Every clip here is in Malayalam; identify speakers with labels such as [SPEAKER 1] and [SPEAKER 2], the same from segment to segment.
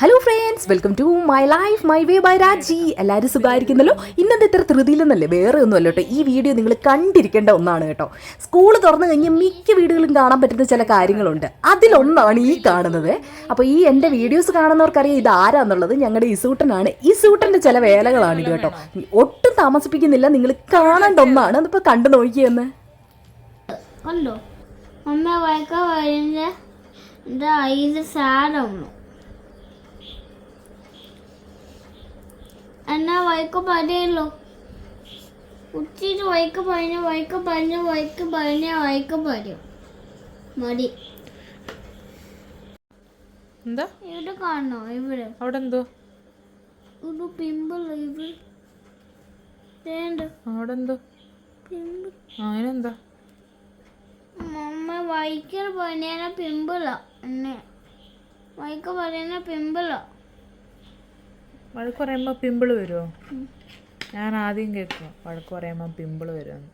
[SPEAKER 1] Hello friends welcome to my life my way by Raji എല്ലാവരും സുഖമായിരിക്കുന്നല്ലോ? ഇന്നത്തെ ഇത്ര ധൃതിയിലെന്നല്ലേ വേറെ ഒന്നുമല്ല കേട്ടോ. ഈ വീഡിയോ നിങ്ങൾ കണ്ടിരിക്കേണ്ട ഒന്നാണ് കേട്ടോ. സ്കൂൾ തുറന്നു കഴിഞ്ഞ് മിക്ക വീടുകളും കാണാൻ പറ്റുന്ന ചില കാര്യങ്ങളുണ്ട്. അതിലൊന്നാണ് ഈ കാണുന്നത്. അപ്പോൾ ഈ എന്റെ വീഡിയോസ് കാണുന്നവർക്കറിയാം ഇത് ആരാന്നുള്ളത്. ഞങ്ങളുടെ ഇസൂട്ടനാണ്. ഇസൂട്ടന്റെ ചില വേലകളാണ് ഇത് കേട്ടോ. ഒട്ടും താമസിപ്പിക്കുന്നില്ല. നിങ്ങൾ കാണേണ്ട ഒന്നാണ്. അതിപ്പോൾ കണ്ടു നോക്കിയെന്ന്
[SPEAKER 2] കണ്ടോ അമ്മ വഴക്ക വരുന്ന ഇത് ഐസ് എന്നാ വൈക്ക് പറയല്ലോ ഉച്ചിട്ട് വൈക്ക് പറഞ്ഞ വൈക്ക് പറഞ്ഞ വൈക്ക് പറഞ്ഞ വൈക്ക് പറയും മതി.
[SPEAKER 3] എന്താ?
[SPEAKER 2] ഇവിടെ കാണണോ? ഇവിടെ.
[SPEAKER 3] അവിടെ എന്തോ
[SPEAKER 2] ഒരു പിമ്പിൾ ഇവിടെ
[SPEAKER 3] അവിടെ എന്തോ
[SPEAKER 2] പിമ്പിൾ
[SPEAKER 3] അതിനെന്താ?
[SPEAKER 2] മമ്മ വൈക്കൽ പറയുന്ന പിമ്പിളാ എന്നെ. വൈക്ക് പറയുന്ന പിമ്പിളാ
[SPEAKER 3] വഴക്ക് പറയുമ്പോൾ പിമ്പിൾ വരുമോ ഞാൻ ആദ്യം കേൾക്കും വഴക്ക് പറയുമ്പോൾ പിമ്പിൾ വരുമെന്ന്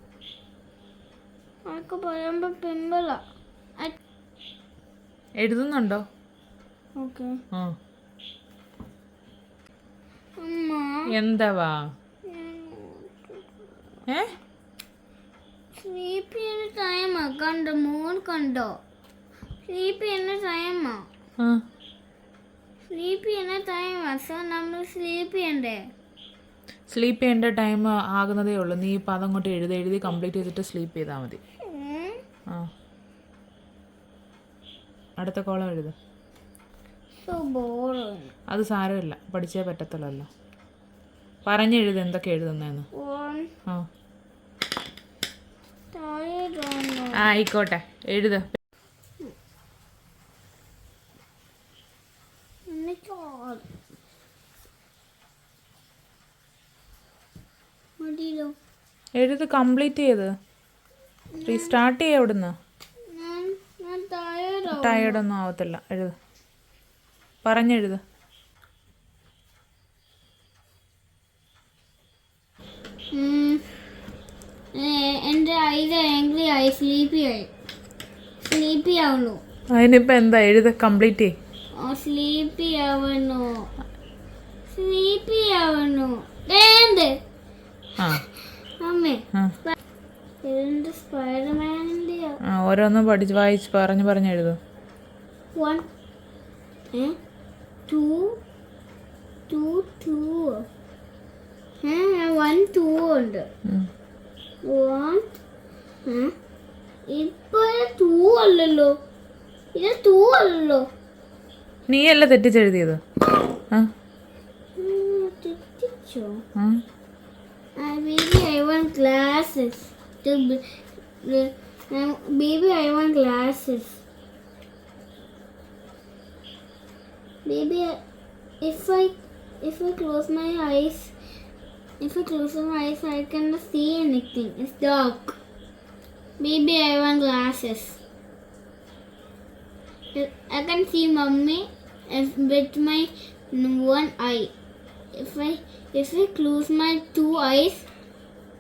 [SPEAKER 2] പിമ്പിളാ
[SPEAKER 3] എഴുതുന്നുണ്ടോ? എന്താവാ? ഏ?
[SPEAKER 2] സ്ലീപ്പ് ചെയ്യുന്ന ടൈമാ കണ്ടോ? കണ്ടോ? സ്ലീപ്പ് ചെയ്യുന്ന ടൈമാ
[SPEAKER 3] ആ.
[SPEAKER 2] സ്ലീപ്പ് ചെയ്യുന്ന ടൈമാ സോ നമ്മൾ സ്ലീപ്പ് ചെയ്യണ്ടേ
[SPEAKER 3] സ്ലീപ്പ് ചെയ്യേണ്ട ടൈം ആകുന്നതേ ഉള്ളൂ. നീ ഇപ്പം അതങ്ങോട്ട് എഴുതി എഴുതി കംപ്ലീറ്റ് ചെയ്തിട്ട് സ്ലീപ്പ് ചെയ്താൽ മതി. ആ. അടുത്ത കോളം എഴുത്. അത് സാരമില്ല. പഠിച്ചേ പറ്റത്തുള്ളല്ലോ. പറഞ്ഞെഴുത് എന്തൊക്കെ എഴുതുന്നതെന്ന്? ആ, ആയിക്കോട്ടെ. എഴുത്.
[SPEAKER 2] എനിക്ക് ഓ- മതിയോ
[SPEAKER 3] എഴുത് കംപ്ലീറ്റ് ചെയ്ത്. റീസ്റ്റാർട്ട് ചെയ്യ അവിടുന്ന്. ടയേർഡൊന്നും ആവത്തില്ല. എഴുത്. പറഞ്ഞെഴുത്.
[SPEAKER 2] എന്റെ ഐസ് ആംഗ്ലി ആയി. സ്ലീപ്പി ആയി. സ്ലീപ്പി ആവുന്നു.
[SPEAKER 3] അതിനിപ്പോൾ എന്താ? എഴുത് കംപ്ലീറ്റ് ചെയ്
[SPEAKER 2] അമ്മേ
[SPEAKER 3] ഓരോന്നും പഠിച്ച് വായിച്ച് പറഞ്ഞു പറഞ്ഞു എഴുതു.
[SPEAKER 2] One two two two A one two ഉണ്ട്. ടു അല്ലല്ലോ. ഇത് തൂ അല്ലല്ലോ.
[SPEAKER 3] നീയല്ല തെറ്റിച്ചെഴുതിയത് ആ.
[SPEAKER 2] Uh, uh, I want glasses. Baby, I- if I if I close my eyes, if I close my eyes, I cannot see anything. It's dark. Baby, I want glasses. I can see mommy if- with my one eye. If I if I close my two eyes,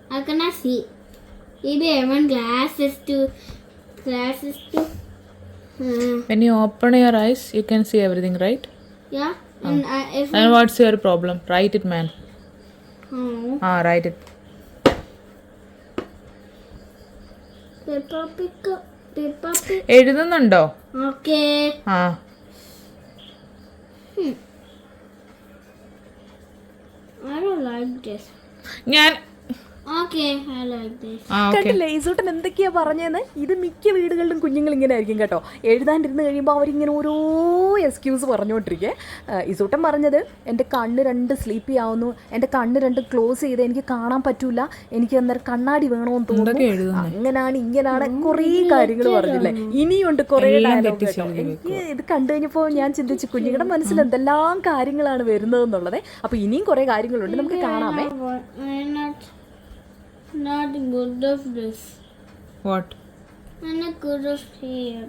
[SPEAKER 2] I cannot see. Maybe I want glasses to glasses to. Uh,
[SPEAKER 3] When you open your eyes, you can see everything, right?
[SPEAKER 2] yeah, and I, if
[SPEAKER 3] And what's your problem? Write it, man.
[SPEAKER 2] oh,
[SPEAKER 3] Ah, write it.
[SPEAKER 2] Peppa Pig, Peppa Pig.
[SPEAKER 3] എഴുതുന്നുണ്ടോ
[SPEAKER 2] Okay.
[SPEAKER 3] ആ Hmm.
[SPEAKER 2] I don't like this.
[SPEAKER 3] ഞാൻ
[SPEAKER 1] കണ്ടില്ലേ ഇസൂട്ടൻ എന്തൊക്കെയാ പറഞ്ഞതെന്ന് ഇത് മിക്ക വീടുകളിലും കുഞ്ഞുങ്ങൾ ഇങ്ങനെ ആയിരിക്കും കേട്ടോ. എഴുതാണ്ടിരുന്ന് കഴിയുമ്പോൾ അവരിങ്ങനെ ഓരോ എക്സ്ക്യൂസ് പറഞ്ഞുകൊണ്ടിരിക്കേ ഇസൂട്ടൻ പറഞ്ഞത് എന്റെ കണ്ണ് രണ്ട് സ്ലീപ്പി ആവുന്നു. എന്റെ കണ്ണ് രണ്ട് ക്ലോസ് ചെയ്ത് എനിക്ക് കാണാൻ പറ്റൂല. എനിക്ക് അന്നേരം കണ്ണാടി വേണമെന്ന്
[SPEAKER 3] എന്തൊക്കെ
[SPEAKER 1] തോന്നുന്നു അങ്ങനാണ് ഇങ്ങനാണ് കുറേ കാര്യങ്ങൾ പറഞ്ഞില്ലേ ഇനിയുണ്ട് കുറേ എനിക്ക് ഇത് കണ്ടു കഴിഞ്ഞപ്പോൾ ഞാൻ ചിന്തിച്ചു കുഞ്ഞുങ്ങളുടെ മനസ്സിൽ എന്തെല്ലാം കാര്യങ്ങളാണ് വരുന്നതെന്നുള്ളത്. അപ്പോൾ ഇനിയും കുറേ കാര്യങ്ങളുണ്ട്. നമുക്ക് കാണാമേ.
[SPEAKER 2] not not good of this.
[SPEAKER 3] What
[SPEAKER 2] I'm not good of here.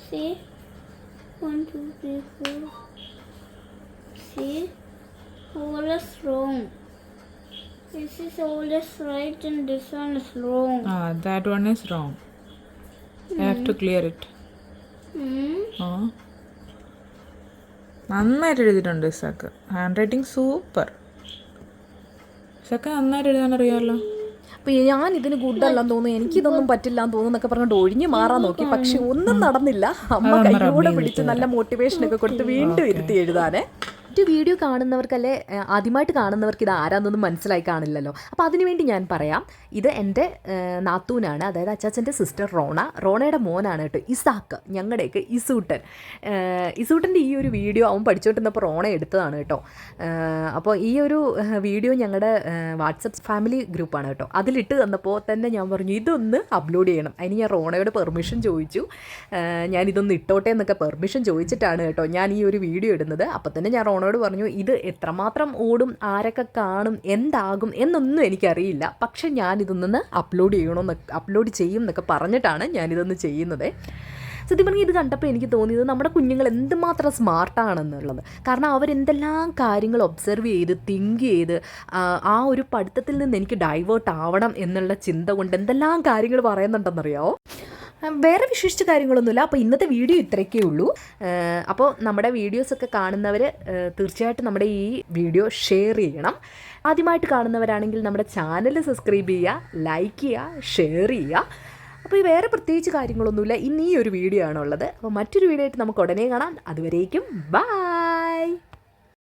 [SPEAKER 2] See? One, two, three, four. See? All is wrong. This is all is right and this one is wrong.
[SPEAKER 3] ആ that one is wrong I have to clear it
[SPEAKER 2] Hmm?
[SPEAKER 3] ആ നന്നായിട്ട് എഴുതിയിട്ടുണ്ട് Isaac handwriting super Isaac നന്നായിട്ട് എഴുതാൻ അറിയാമല്ലോ
[SPEAKER 1] അപ്പോൾ ഞാൻ ഇതിന് ഗുഡല്ലെന്ന് തോന്നുന്നു എനിക്കിതൊന്നും പറ്റില്ല എന്ന് തോന്നുന്നൊക്കെ പറഞ്ഞുകൊണ്ട് പറഞ്ഞിട്ട് ഒഴിഞ്ഞു മാറാൻ നോക്കി. പക്ഷെ ഒന്നും നടന്നില്ല. അമ്മ കൈയോടെ പിടിച്ച് നല്ല മോട്ടിവേഷൻ ഒക്കെ കൊടുത്ത് വീണ്ടും ഇരുത്തി എഴുതാനേ. മറ്റു വീഡിയോ കാണുന്നവർക്കല്ലേ ആദ്യമായിട്ട് കാണുന്നവർക്ക് ഇത് ആരാന്നൊന്നും മനസ്സിലായി കാണില്ലല്ലോ. അപ്പോൾ അതിനുവേണ്ടി ഞാൻ പറയാം. ഇത് എന്റെ നാത്തൂനാണ് അതായത് അച്ചാച്ചന്റെ സിസ്റ്റർ റോണ. റോണയുടെ മോനാണ് കേട്ടോ ഇസാക്ക് ഞങ്ങളുടെയൊക്കെ ഇസൂട്ടൻ. ഇസൂട്ടന്റെ ഈ ഒരു വീഡിയോ അവൻ പഠിച്ചുകൊണ്ടിരുന്നപ്പോൾ റോണ എടുത്തതാണ് കേട്ടോ. അപ്പോൾ ഈ ഒരു വീഡിയോ ഞങ്ങളുടെ വാട്സപ്പ് ഫാമിലി ഗ്രൂപ്പാണ് കേട്ടോ. അതിലിട്ട് തന്നപ്പോൾ തന്നെ ഞാൻ പറഞ്ഞു ഇതൊന്ന് അപ്ലോഡ് ചെയ്യണം. അതിന് ഞാൻ റോണയോട് പെർമിഷൻ ചോദിച്ചു. ഞാൻ ഇതൊന്ന് ഇട്ടോട്ടെ എന്നൊക്കെ പെർമിഷൻ ചോദിച്ചിട്ടാണ് കേട്ടോ ഞാൻ ഈ ഒരു വീഡിയോ ഇടുന്നത്. അപ്പോൾ തന്നെ ഞാൻ റോണയോട് പറഞ്ഞു ഇത് എത്രമാത്രം ഓടും ആരൊക്കെ കാണും എന്താകും എന്നൊന്നും എനിക്കറിയില്ല. പക്ഷെ ഞാനിതൊന്ന് അപ്ലോഡ് ചെയ്യണമെന്ന് അപ്ലോഡ് ചെയ്യും എന്നൊക്കെ പറഞ്ഞിട്ടാണ് ഞാനിതൊന്ന് ചെയ്യുന്നത്. സത്യം പറഞ്ഞാൽ ഇത് കണ്ടപ്പോൾ എനിക്ക് തോന്നിയത് നമ്മുടെ കുഞ്ഞുങ്ങൾ എന്തുമാത്രം സ്മാർട്ടാണെന്നുള്ളത് കാരണം അവരെന്തെല്ലാം കാര്യങ്ങൾ ഒബ്സർവ് ചെയ്ത് തിങ്ക് ചെയ്ത് ആ, ഒരു പഠിത്തത്തിൽ നിന്ന് എനിക്ക് ഡൈവേർട്ട് ആവണം എന്നുള്ള ചിന്ത കൊണ്ട് എന്തെല്ലാം കാര്യങ്ങൾ പറയുന്നുണ്ടെന്നറിയാമോ വേറെ വിശേഷിച്ച കാര്യങ്ങളൊന്നുമില്ല. അപ്പോൾ ഇന്നത്തെ വീഡിയോ ഇത്രയൊക്കെ ഉള്ളൂ. അപ്പോൾ നമ്മുടെ വീഡിയോസൊക്കെ കാണുന്നവർ തീർച്ചയായിട്ടും നമ്മുടെ ഈ വീഡിയോ ഷെയർ ചെയ്യണം. ആദ്യമായിട്ട് കാണുന്നവരാണെങ്കിൽ നമ്മുടെ ചാനൽ സബ്സ്ക്രൈബ് ചെയ്യുക ലൈക്ക് ചെയ്യുക ഷെയർ ചെയ്യുക. അപ്പോൾ ഈ വേറെ പ്രത്യേകിച്ച് കാര്യങ്ങളൊന്നുമില്ല. ഇന്ന് ഈ ഒരു വീഡിയോ ആണുള്ളത്. അപ്പോൾ മറ്റൊരു വീഡിയോ ആയിട്ട് നമുക്ക് ഉടനെ കാണാം. അതുവരേക്കും ബൈ!